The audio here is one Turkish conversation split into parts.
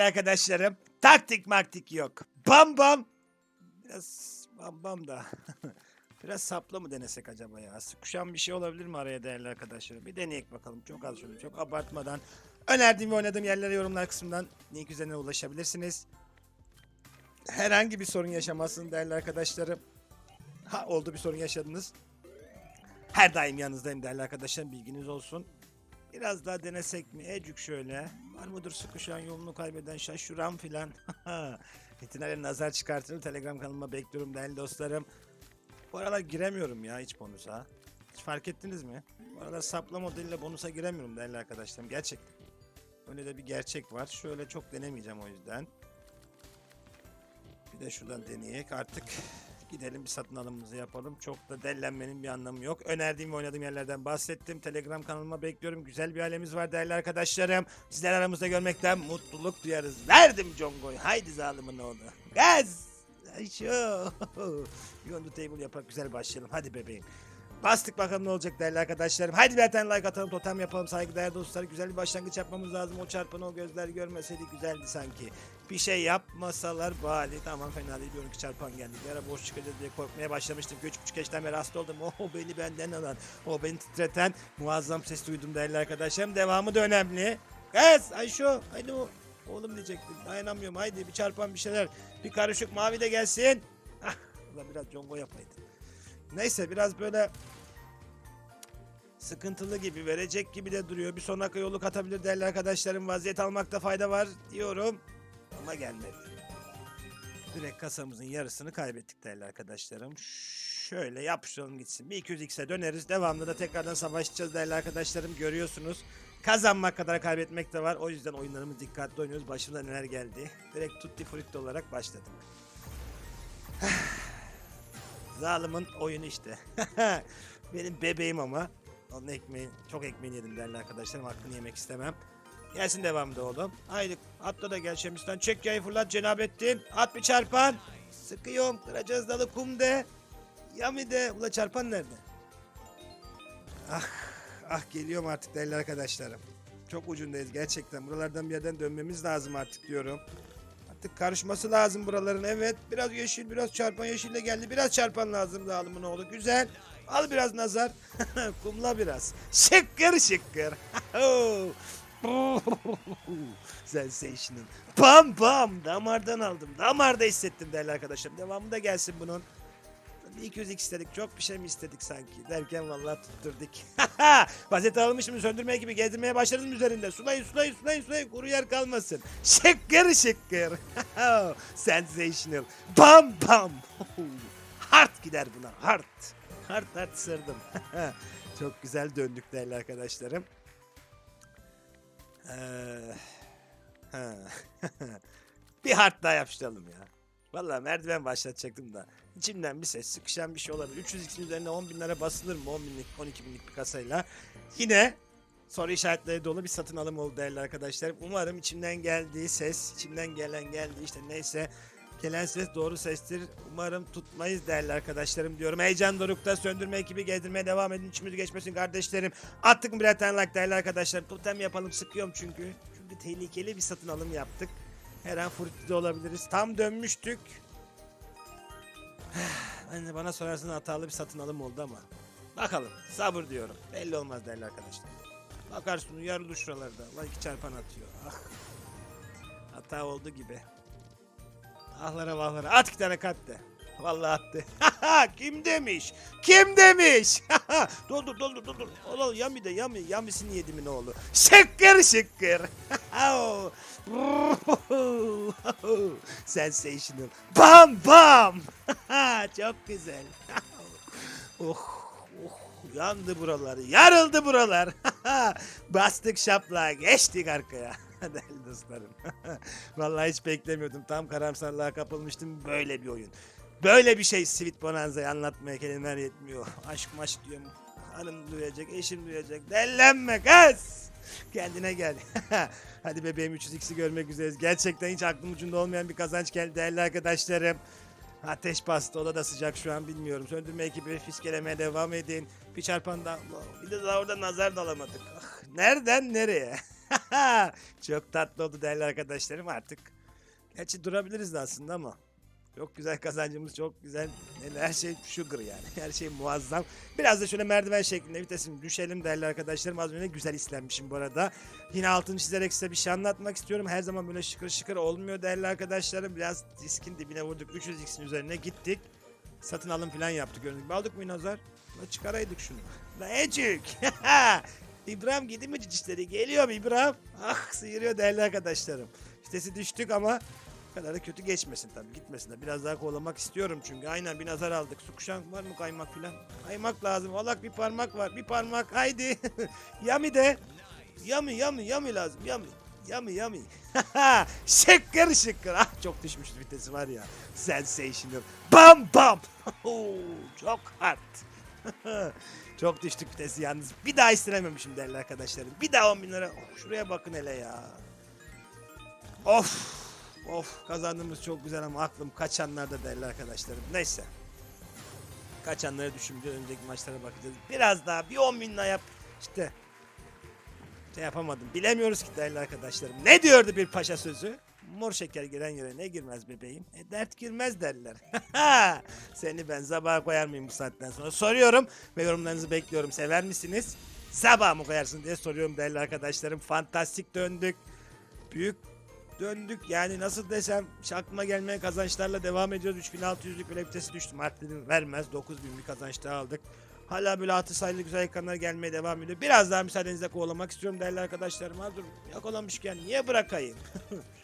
arkadaşlarım. Taktik maktik yok. Bam bam. Biraz bam bam da. Biraz sapla mı denesek acaba ya? Sıkışan bir şey olabilir mi araya değerli arkadaşlarım? Bir deneyek bakalım. Çok az şöyle çok abartmadan. Önerdiğim ve oynadığım yerlere yorumlar kısmından link üzerine ulaşabilirsiniz. Herhangi bir sorun yaşamazsın değerli arkadaşlarım. Ha oldu bir sorun yaşadınız. Her daim yanınızdayım değerli arkadaşlarım. Bilginiz olsun. Biraz daha denesek mi? Ecük şöyle. Var mıdır sıkışan yolunu kaybeden şaşıran filan. İtinale nazar çıkartır. Telegram kanalıma bekliyorum değerli dostlarım. Bu aralar giremiyorum ya hiç bonusa. Hiç fark ettiniz mi? Bu aralar sapla modeliyle bonusa giremiyorum değerli arkadaşlarım. Gerçekten. Öyle de bir gerçek var. Şöyle çok denemeyeceğim o yüzden. Bir de şuradan deneyek. Artık gidelim bir satın alımımızı yapalım. Çok da dellenmenin bir anlamı yok. Önerdiğim ve oynadığım yerlerden bahsettim. Telegram kanalıma bekliyorum. Güzel bir ailemiz var değerli arkadaşlarım. Sizler aramızda görmekten mutluluk duyarız. Verdim Congo'yu. Haydi zalimin oğlu. Gaz. Şu. The table yaparak güzel başlayalım. Hadi bebeğim. Bastık bakalım ne olacak değerli arkadaşlarım. Haydi bir tane like atalım, totem yapalım saygıdeğer dostlar. Güzel bir başlangıç yapmamız lazım. O çarpan o gözler görmeseydi güzeldi sanki. Bir şey yapmasalar bari. Tamam fena değil. Bir 12 çarpan geldi. Bir ara boş çıkacağız diye korkmaya başlamıştım. 3.5 yaştan beri hasta oldum. O beni benden alan, o beni titreten muazzam ses duydum değerli arkadaşlarım. Devamı da önemli. Kız Ayşo haydi o. Oğlum diyecektim. Dayanamıyorum. Haydi bir çarpan bir şeyler. Bir karışık mavi de gelsin. Ah, ulan biraz congo yapaydı. Neyse biraz böyle sıkıntılı gibi verecek gibi de duruyor. Bir sonraki yolu katabilir değerli arkadaşlarım. Vaziyet almakta fayda var diyorum. Ama gelmedi. Direkt kasamızın yarısını kaybettik değerli arkadaşlarım. Şöyle yapıştıralım gitsin. Bir 200x'e döneriz. Devamlı da tekrardan savaşacağız değerli arkadaşlarım. Görüyorsunuz. Kazanmak kadar kaybetmek de var. O yüzden oyunlarımız dikkatli oynuyoruz. Başımıza neler geldi. Direkt tutti frutti olarak başladım. Zalimin oyunu işte. Benim bebeğim ama. Onun ekmeği, çok ekmeğini yedim değerli arkadaşlarım. Hakkını yemek istemem. Gelsin devamda oğlum. Haydi atla da gel Şemistan. Çek yayı fırlat Cenabettin. At bir çarpan. Sıkıyorum. Kıracağız dalı kum de. Yami de. Ula çarpan nerede? Ah ah geliyorum artık değerli arkadaşlarım. Çok ucundayız gerçekten. Buralardan bir yerden dönmemiz lazım artık diyorum. Artık karışması lazım buraların. Evet biraz yeşil biraz çarpan yeşille geldi. Biraz çarpan lazım dağılımın oğlu. Güzel. Al biraz nazar. Kumla biraz. Şıkkır şıkkır. Sensational. Pam pam. Damardan aldım. Damarda hissettim değerli arkadaşlarım. Devamı da gelsin bunun. Bir 200 istedik. Çok bir şey mi istedik sanki? Derken vallahi tutturduk. Vaziyet almışım. Söndürmeye gibi gezdirmeye başladım üzerinde. Sulayın sulayın sulayın sulayın. Kuru yer kalmasın. Şıkkır şıkkır. Sensational. Bam bam. Hard gider buna. Hard. Hard hard sırdım. Çok güzel döndük değerli arkadaşlarım. Bir hard daha yapıştıralım ya. Vallahi merdiven başlatacaktım da. İçimden bir ses sıkışan bir şey olabilir. 300 x'in üzerine 10 bin lira basılır mı? 10 binlik 12 binlik bir kasayla. Yine soru işaretleri dolu bir satın alım oldu değerli arkadaşlar. Umarım içimden geldiği ses, içimden gelen geldi işte neyse. Gelen ses doğru sestir. Umarım tutmayız değerli arkadaşlarım diyorum. Heyecan dorukta söndürme ekibi gezdirmeye devam edin. İçimizi geçmesin kardeşlerim. Attık mı birer tane like değerli arkadaşlar. Totem yapalım sıkıyorum çünkü. Çünkü tehlikeli bir satın alım yaptık. Her an fırtına olabiliriz. Tam dönmüştük. Hani bana sorarsan hatalı bir satın alım oldu ama. Bakalım. Sabır diyorum. Belli olmaz değerli arkadaşlar. Bakarsın uyarılı şuralarda. Lan iki çarpan atıyor. Ah. Hata oldu gibi. Ahlara vahlara. At iki tane kat de. Vallahi attı. Kim demiş? Kim demiş? doldur doldur doldur. Oğlum yami de yami. Yamisini yedimin oğlu. Şıkkır şıkkır. Sensational. Bam bam. Çok güzel. oh, oh, yandı buralar. Yarıldı buralar. Bastık şapla. Geçtik arkaya. Değerli dostlarım. Vallahi hiç beklemiyordum. Tam karamsarlığa kapılmıştım. Böyle bir oyun. Böyle bir şey Sweet Bonanza'yı anlatmaya kelimeler yetmiyor. Aşk maşk diyorum. Hanım duyacak, eşim duyacak. Dellenme kız. Kendine gel. Hadi bebeğim 300x'i görmek üzereyiz. Gerçekten hiç aklım ucunda olmayan bir kazanç geldi değerli arkadaşlarım. Ateş bastı. O da sıcak şu an bilmiyorum. Söndürme ekibi fiskelemeye devam edin. Bir çarpan da. Bir de daha orada nazar da alamadık. Ah, nereden nereye? Çok tatlı oldu değerli arkadaşlarım artık. Gerçi durabiliriz de aslında ama. Çok güzel kazancımız çok güzel. Her şey sugar yani. Her şey muazzam. Biraz da şöyle merdiven şeklinde vitesimi düşelim değerli arkadaşlarım. Az önce güzel islenmişim bu arada. Yine altını çizerek size bir şey anlatmak istiyorum. Her zaman böyle şıkır şıkır olmuyor değerli arkadaşlarım. Biraz diskin dibine vurduk. 300x'in üzerine gittik. Satın alım falan yaptık. Gibi aldık mı Nazar? Çıkaraydık şunu. La. İbrahim gidi mi cicişleri? Geliyor mu İbrahim? Ah sıyırıyor değerli arkadaşlarım. Vitesi düştük ama kadar da kötü geçmesin tabii gitmesin de. Biraz daha kovalamak istiyorum çünkü. Aynen bir nazar aldık. Su kuşan var mı kaymak filan? Kaymak lazım. Valak bir parmak var. Bir parmak. Haydi. yami de. Yami yami yami lazım. Yami. Yami yami. şıkkır şıkkır. Ah çok düşmüştü vitesi var ya. Sensational. Bam bam. Çok hard. çok düştük vitesi yalnız. Bir daha istememişim değerli arkadaşlarım. Bir daha 10 bin lira. Oh, şuraya bakın hele ya. Of. Of kazandığımız çok güzel ama aklım kaçanlarda değerli arkadaşlarım. Neyse. Kaçanları düşünce önceki maçlara bakacağız. Biraz daha bir 10 bin lira yap. İşte. Şey yapamadım. Bilemiyoruz ki değerli arkadaşlarım. Ne diyordu bir paşa sözü? Mor şeker giren yere ne girmez bebeğim? E dert girmez derler. Seni ben sabaha koyar mıyım bu saatten sonra? Soruyorum ve yorumlarınızı bekliyorum. Sever misiniz? Sabah mı koyarsın diye soruyorum değerli arkadaşlarım. Fantastik döndük. Büyük döndük. Yani nasıl desem aklıma gelmeyen kazançlarla devam ediyoruz. 3600'lük bir vitesi düştü. Mart dedim vermez. 9000 bir kazanç daha aldık. Hala böyle altı sayılı güzel ekranlar gelmeye devam ediyor. Biraz daha müsaadenizle kovalamak istiyorum değerli arkadaşlarım. Ha dur yakalamışken niye bırakayım?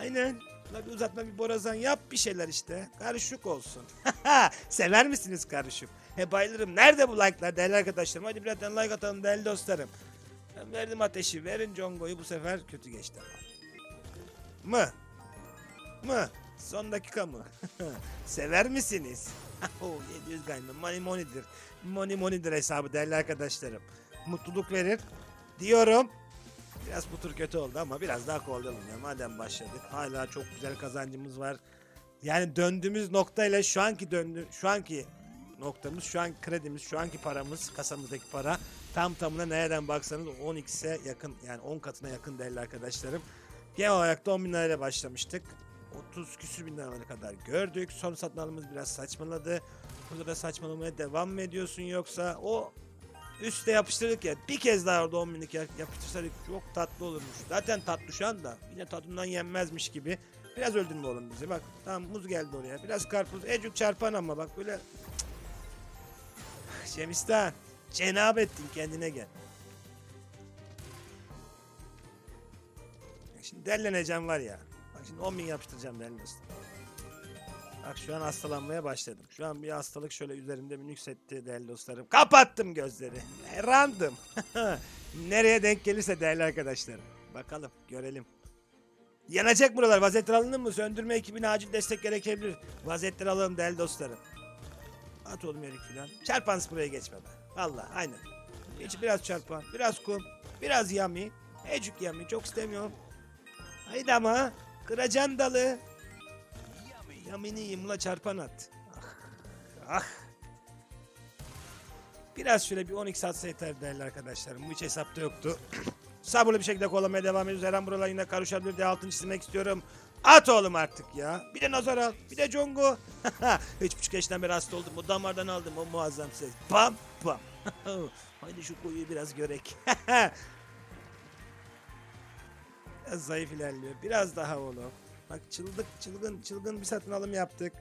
Aynen. La bir uzatma bir borazan yap bir şeyler işte. Karışık olsun. Sever misiniz karışık? He bayılırım. Nerede bu like'lar değerli arkadaşlarım? Hadi birazdan like atalım değerli dostlarım. Ben verdim ateşi. Verin Congo'yu bu sefer kötü geçti. Mı? Mı? Son dakika mı? Sever misiniz? oh, 700 galiba. Money money'dir. Money money'dir hesabı değerli arkadaşlarım. Mutluluk verir. Diyorum. Biraz bu tur kötü oldu ama biraz daha kovalayalım ya. Madem başladık. Hala çok güzel kazancımız var. Yani döndüğümüz noktayla şu anki döndü şu anki noktamız, şu an kredimiz, şu anki paramız, kasamızdaki para tam tamına nereden baksanız 10x'e yakın yani 10 katına yakın değerli arkadaşlarım. Genel olarak da 10 bin lirayla başlamıştık. 30 küsür bin liralara kadar gördük. Son satın alımız biraz saçmaladı. Burada da saçmalamaya devam mı ediyorsun yoksa o üste yapıştırdık ya bir kez daha orada 10 binlik yap- yapıştırsaydık çok tatlı olurmuş. Zaten tatlı şu anda yine tadından yenmezmiş gibi. Biraz öldürme oğlum bizi bak. Tamam muz geldi oraya. Biraz karpuz. Ecuk çarpan ama bak böyle. Şemistan. Cenab ettin kendine gel. Şimdi delleneceğim var ya. Bak şimdi 10 bin yapıştıracağım dostum. Bak şu an hastalanmaya başladım. Şu an bir hastalık şöyle üzerimde bir nüksetti değerli dostlarım. Kapattım gözleri. Random. Nereye denk gelirse değerli arkadaşlarım. Bakalım görelim. Yanacak buralar. Vaziyetler alınır mı? Söndürme ekibine acil destek gerekebilir. Vaziyetler alalım değerli dostlarım. At oğlum yerik filan. Çarpan buraya geçme be. Valla aynen. Geç biraz çarpan. Biraz kum. Biraz yami. Ecük yami. Çok istemiyorum. Haydi ama. Kıracan dalı. Yamini yımla çarpan at. Ah. Ah. Biraz şöyle bir 12 atsa yeter değerli arkadaşlarım. Bu hiç hesapta yoktu. Sabırlı bir şekilde kovalamaya devam ediyoruz. Her an buralar yine karışabilir diye altını çizmek istiyorum. At oğlum artık ya. Bir de nazar al. Bir de congo. Üç buçuk yaşından beri hasta oldum. O damardan aldım o muazzam ses. Bam bam. Haydi şu kuyuyu biraz görek. biraz zayıf ilerliyor. Biraz daha oğlum. Bak çıldık çılgın çılgın bir satın alım yaptık.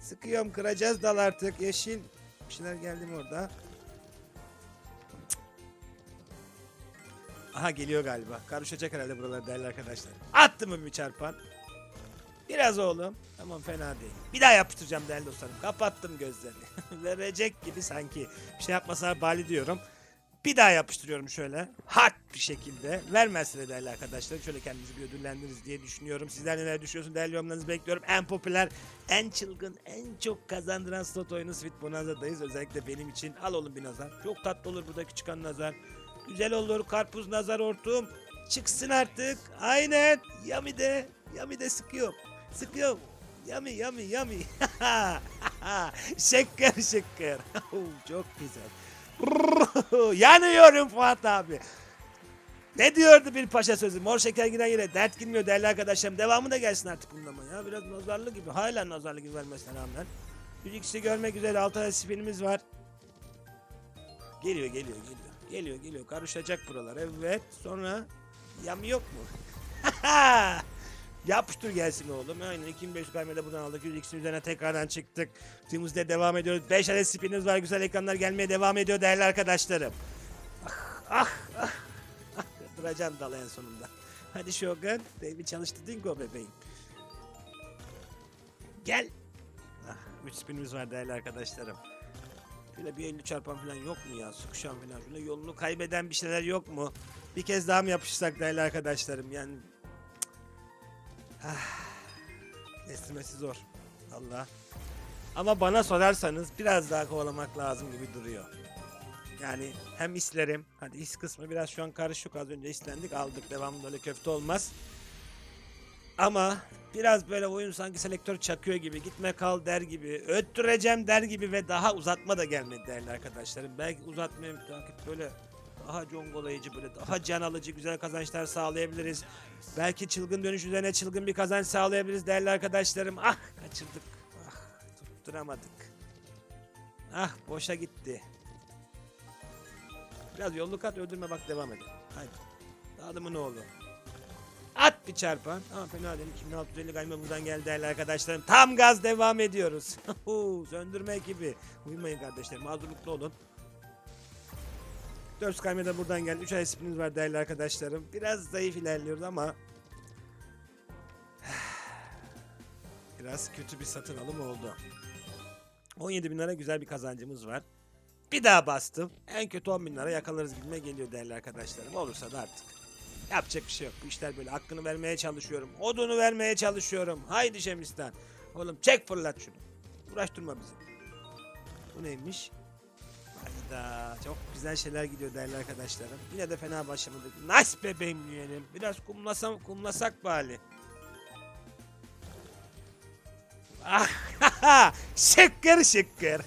Sıkıyorum kıracağız dal artık. Yeşil bir şeyler geldi mi orada? Aha geliyor galiba. Karışacak herhalde buralar değerli arkadaşlar. Attı mı bir çarpan? Biraz oğlum. Tamam fena değil. Bir daha yapıştıracağım değerli dostlarım. Kapattım gözlerini. Verecek gibi sanki. Bir şey yapmasa bali diyorum. Bir daha yapıştırıyorum şöyle. Hard bir şekilde. Vermezse de değerli arkadaşlar. Şöyle kendimizi bir ödüllendiririz diye düşünüyorum. Sizler neler düşünüyorsunuz? Değerli yorumlarınızı bekliyorum. En popüler, en çılgın, en çok kazandıran slot oyunu Sweet Bonanza'dayız. Özellikle benim için. Al oğlum bir nazar. Çok tatlı olur burada küçük an nazar. Güzel olur. Karpuz nazar hortum. Çıksın artık. Aynen. Yami de. Yami de sıkıyorum. Sıkıyorum. Yami yami yami. şıkkır şıkkır. Çok güzel. Yanıyorum Fuat abi. Ne diyordu bir paşa sözü? Mor şeker giren yere dert girmiyor değerli arkadaşlarım. Devamı da gelsin artık bunun ya. Biraz nazarlı gibi. Hala nazarlı gibi vermesine rağmen. Bir ikisi görmek üzere 6 adet spinimiz var. Geliyor geliyor geliyor. Geliyor geliyor. Karışacak buralar. Evet. Sonra yam yok mu? Yapıştır gelsin oğlum. Aynen 2500 kaymede buradan aldık. 100x'in üzerine tekrardan çıktık. Tümümüzde devam ediyoruz. 5 adet spinimiz var. Güzel ekranlar gelmeye devam ediyor değerli arkadaşlarım. Ah ah ah. ah. Duracağım dal en sonunda. Hadi Shogun. Baby çalıştı dingo bebeğim. Gel. Ah, 3 spinimiz var değerli arkadaşlarım. Şöyle bir 50 çarpan falan yok mu ya? Sıkışan falan. Şöyle yolunu kaybeden bir şeyler yok mu? Bir kez daha mı yapışsak değerli arkadaşlarım? Yani... Ah, zor. Allah. Ama bana sorarsanız biraz daha kovalamak lazım gibi duruyor. Yani hem islerim. Hadi is kısmı biraz şu an karışık. Az önce islendik aldık. Devamında öyle köfte olmaz. Ama biraz böyle oyun sanki selektör çakıyor gibi. Gitme kal der gibi. Öttüreceğim der gibi ve daha uzatma da gelmedi değerli arkadaşlarım. Belki uzatmaya böyle daha congolayıcı böyle daha can alıcı güzel kazançlar sağlayabiliriz. Belki çılgın dönüş üzerine çılgın bir kazanç sağlayabiliriz değerli arkadaşlarım. Ah kaçırdık. Ah tutturamadık. Ah boşa gitti. Biraz yolluk at öldürme bak devam edelim. Haydi. Dağılımı ne oldu? At bir çarpan. Ama fena değil. 2650 kayma buradan geldi değerli arkadaşlarım. Tam gaz devam ediyoruz. Söndürme ekibi. Uyumayın kardeşlerim. Hazırlıklı olun. 4 kayma da buradan geldi. 3 ay spinimiz var değerli arkadaşlarım. Biraz zayıf ilerliyoruz ama biraz kötü bir satın alım oldu. 17 bin lira güzel bir kazancımız var. Bir daha bastım. En kötü 10 bin lira yakalarız gibime geliyor değerli arkadaşlarım. Olursa da artık. Yapacak bir şey yok. Bu işler böyle. Hakkını vermeye çalışıyorum. Odunu vermeye çalışıyorum. Haydi Şemistan. Oğlum çek fırlat şunu. Uğraştırma bizi. Bu neymiş? Hayda. Çok güzel şeyler gidiyor değerli arkadaşlarım. Yine de fena başlamadık. Nice bebeğim yeğenim. Biraz kumlasam, kumlasak bari. Ah, şıkkır şıkkır.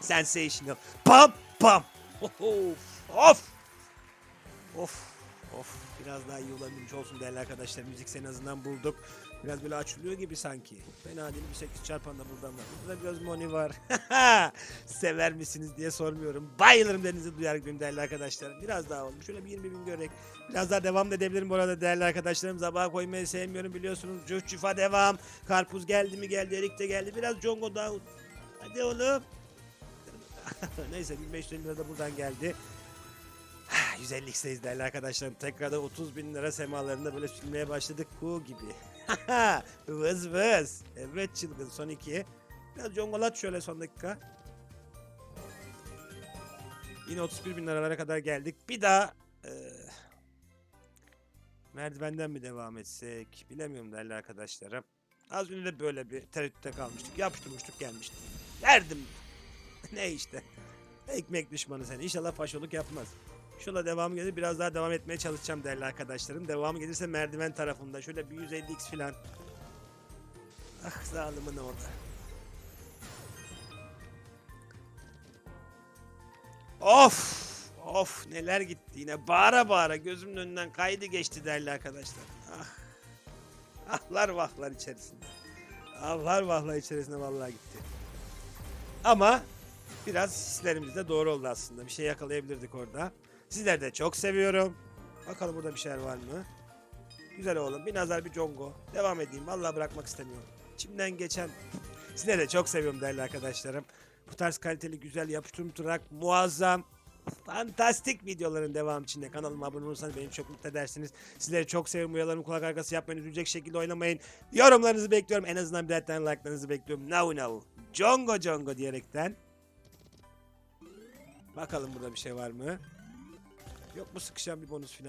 Sensational. Pam pam. Of of. Of of. Biraz daha iyi olabilmiş olsun değerli arkadaşlar. Müzik en azından bulduk. Biraz böyle açılıyor gibi sanki. Fena değil bir 8 çarpan da buradan var. Burada biraz money var. Sever misiniz diye sormuyorum. Bayılırım denizi duyar gibiyim değerli arkadaşlarım. Biraz daha olmuş. Şöyle bir 20 bin görerek. Biraz daha devam da edebilirim bu arada değerli arkadaşlarım. Sabaha koymayı sevmiyorum biliyorsunuz. Cüf cüfa devam. Karpuz geldi mi geldi. Erik de geldi. Biraz Congo daha. Hadi oğlum. Neyse 1500 lira da buradan geldi. 150 x'teyiz değerli arkadaşlarım. Tekrardan 30 bin lira semalarında böyle sürmeye başladık. Bu gibi. vız vız. Evet çılgın son iki. Biraz jongolat şöyle son dakika. Yine 31 bin liralara kadar geldik. Bir daha eee, merdivenden mi devam etsek bilemiyorum değerli arkadaşlarım. Az önce de böyle bir tereddütte kalmıştık. Yapıştırmıştık gelmiştik. Verdim. ne işte. Ekmek düşmanı sen. İnşallah faşoluk yapmaz. Şöyle devam gelir. Biraz daha devam etmeye çalışacağım değerli arkadaşlarım. Devam gelirse merdiven tarafında. Şöyle bir 150x falan. Ah zalimin orada. Of! Of neler gitti yine. Bağıra bağıra gözümün önünden kaydı geçti değerli arkadaşlar. Ah. Ahlar vahlar içerisinde. Ahlar vahlar içerisinde vallahi gitti. Ama biraz hislerimiz de doğru oldu aslında. Bir şey yakalayabilirdik orada. Sizleri de çok seviyorum. Bakalım burada bir şeyler var mı? Güzel oğlum. Bir nazar bir congo. Devam edeyim. Vallahi bırakmak istemiyorum. İçimden geçen... Sizleri de çok seviyorum değerli arkadaşlarım. Bu tarz kaliteli, güzel, yapıştırım turak, muazzam, fantastik videoların devamı için de kanalıma abone olursanız beni çok mutlu edersiniz. Sizleri çok seviyorum. Uyarılarımı kulak arkası yapmayın. Üzülecek şekilde oynamayın. Yorumlarınızı bekliyorum. En azından bir tane like'larınızı bekliyorum. Now now. Congo congo diyerekten. Bakalım burada bir şey var mı? Yok mu sıkışan bir bonus falan?